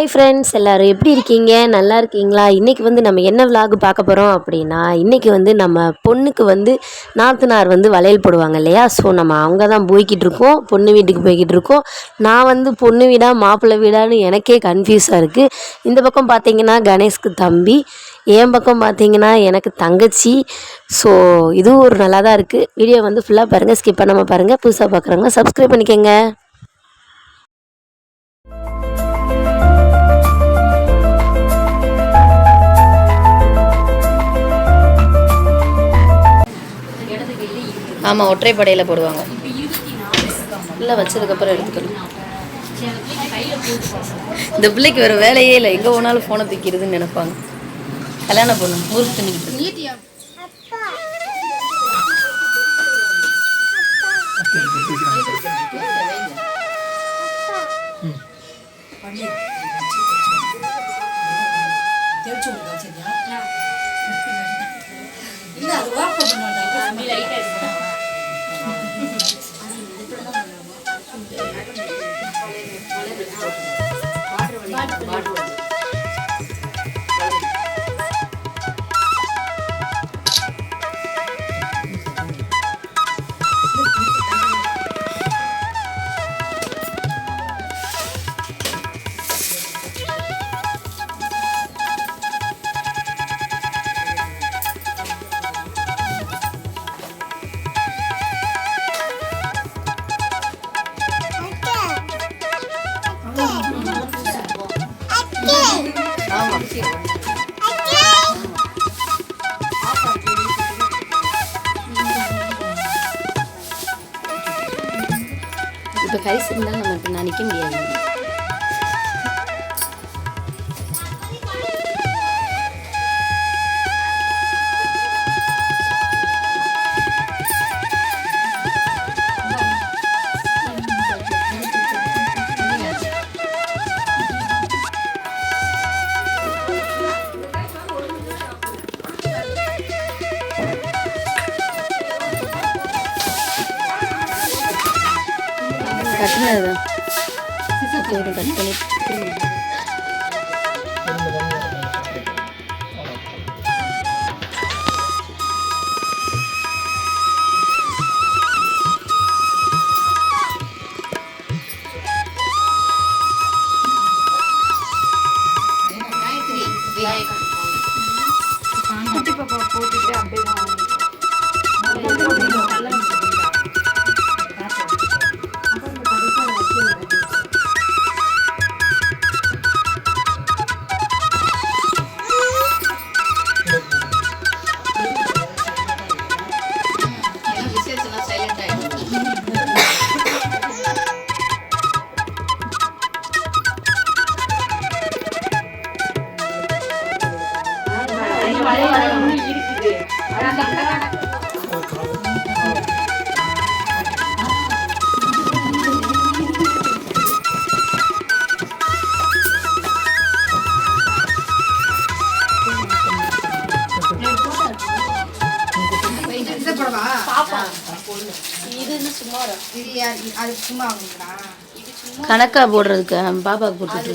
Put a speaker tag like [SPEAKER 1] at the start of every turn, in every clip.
[SPEAKER 1] hi friends எல்லோரும் எப்படி இருக்கீங்க நல்லா இருக்கீங்களா இன்றைக்கி வந்து நம்ம என்ன விலாகு பார்க்க போகிறோம் அப்படின்னா இன்றைக்கி வந்து நம்ம பொண்ணுக்கு வந்து நாத்தனார் வந்து வளையல் போடுவாங்க இல்லையா ஸோ நம்ம அவங்க தான் போய்கிட்டு இருக்கோம் பொண்ணு வீட்டுக்கு போய்கிட்டு இருக்கோம் நான் வந்து பொண்ணு வீடாக மாப்பிள்ளை வீடான்னு எனக்கே கன்ஃபியூஸாக இருக்குது இந்த பக்கம் பார்த்தீங்கன்னா கணேஷ்க்கு தம்பி என் பக்கம் பார்த்தீங்கன்னா எனக்கு தங்கச்சி ஸோ இதுவும் ஒரு நல்லா தான் இருக்குது வீடியோ வந்து ஃபுல்லாக பாருங்கள் ஸ்கிப் பண்ணாமல் பாருங்கள் புதுசாக பார்க்குறவங்க சப்ஸ்கிரைப் பண்ணிக்கோங்க
[SPEAKER 2] ஆமாம் ஒற்றைப்படையில் போடுவாங்க இல்லை வச்சதுக்கப்புறம் எடுத்துக்கணும் இந்த பிள்ளைக்கு வேறு வேலையே இல்லை எங்கே போனாலும் ஃபோனை தூக்கிறதுன்னு நினைப்பாங்க கல்யாணம் பண்ணணும் முறுக்கு தின்னுக்கிட்டு கைஸ் இருந்தால் நம்ம நினைக்க முடியாது కట్టుకున్నారు కట్టుకుని இது சும்மா அது சும்மா கணக்கா போடுறதுக்கு பாபா போட்டு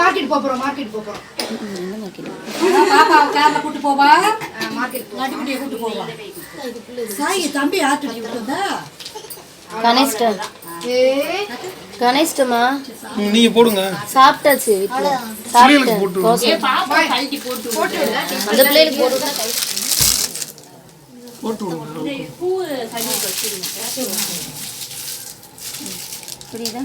[SPEAKER 3] மாட்டிட்டு போறோம் போறோம் பாப்பா போவா மார்க்கெட் கூட்டு கூட்டி போவா சாய் தம்பி ஆட்டுடி விட்டதா
[SPEAKER 2] கணேஷ்டம் கணேஷ்டமா நீ போடுங்க சாப்பிட்டாச்சு
[SPEAKER 4] சாப்பிட்டு போட்டு அந்த பிள்ளைகளுக்கு போட்டு போட்டு புரியுதா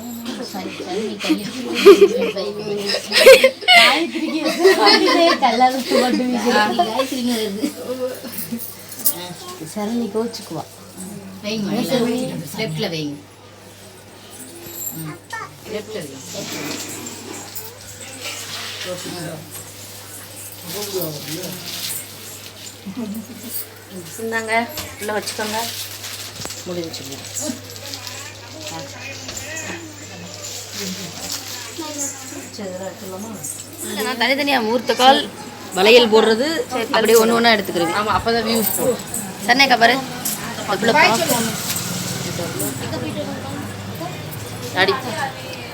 [SPEAKER 2] சரணி கோச்சுக்குவா வைங்க வைங்க உள்ள வச்சுக்கோங்க முடிஞ்சு நான் தனித்தனியாக மூர்த்தக்கால் வளையல் போடுறது அப்படியே ஒன்று ஒன்றா எடுத்துக்கிறேன் ஆமாம் அப்போ தான் வியூஸ் சென்னை கபரு அடி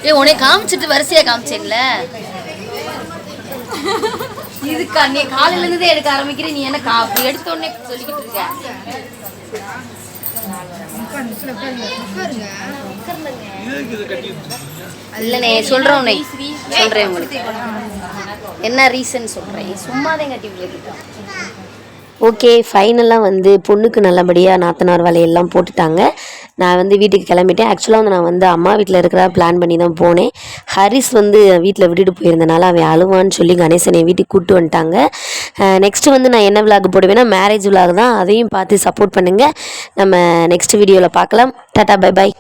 [SPEAKER 2] ஏ உனே காமிச்சிட்டு வரிசையாக காமிச்சேன்ல இதுக்கா நீ காலையில இருந்தே எடுக்க ஆரம்பிக்கிற நீ என்ன அப்படி எடுத்த உடனே சொல்லிக்கிட்டு இருக்க உட்காருங்க இல்லைண்ணே சொல்கிறோண்ணே சொல்கிறேன் உங்களுக்கு என்ன ரீசன் சொல்கிறேன் சும்மாதே
[SPEAKER 1] ஓகே ஃபைனலாக வந்து பொண்ணுக்கு நல்லபடியாக நாத்தனார் வலையெல்லாம் போட்டுட்டாங்க நான் வந்து வீட்டுக்கு கிளம்பிட்டேன் ஆக்சுவலாக வந்து நான் வந்து அம்மா வீட்டில் இருக்கிற பிளான் பண்ணி தான் போனேன் ஹரிஸ் வந்து வீட்டில் விட்டுட்டு போயிருந்தனால அவன் அழுவான்னு சொல்லி கணேசனை வீட்டுக்கு கூப்பிட்டு வந்துட்டாங்க நெக்ஸ்ட்டு வந்து நான் என்ன விளாக் போடுவேன்னா மேரேஜ் விளாக் தான் அதையும் பார்த்து சப்போர்ட் பண்ணுங்கள் நம்ம நெக்ஸ்ட் வீடியோவில் பார்க்கலாம் டாட்டா பை பாய்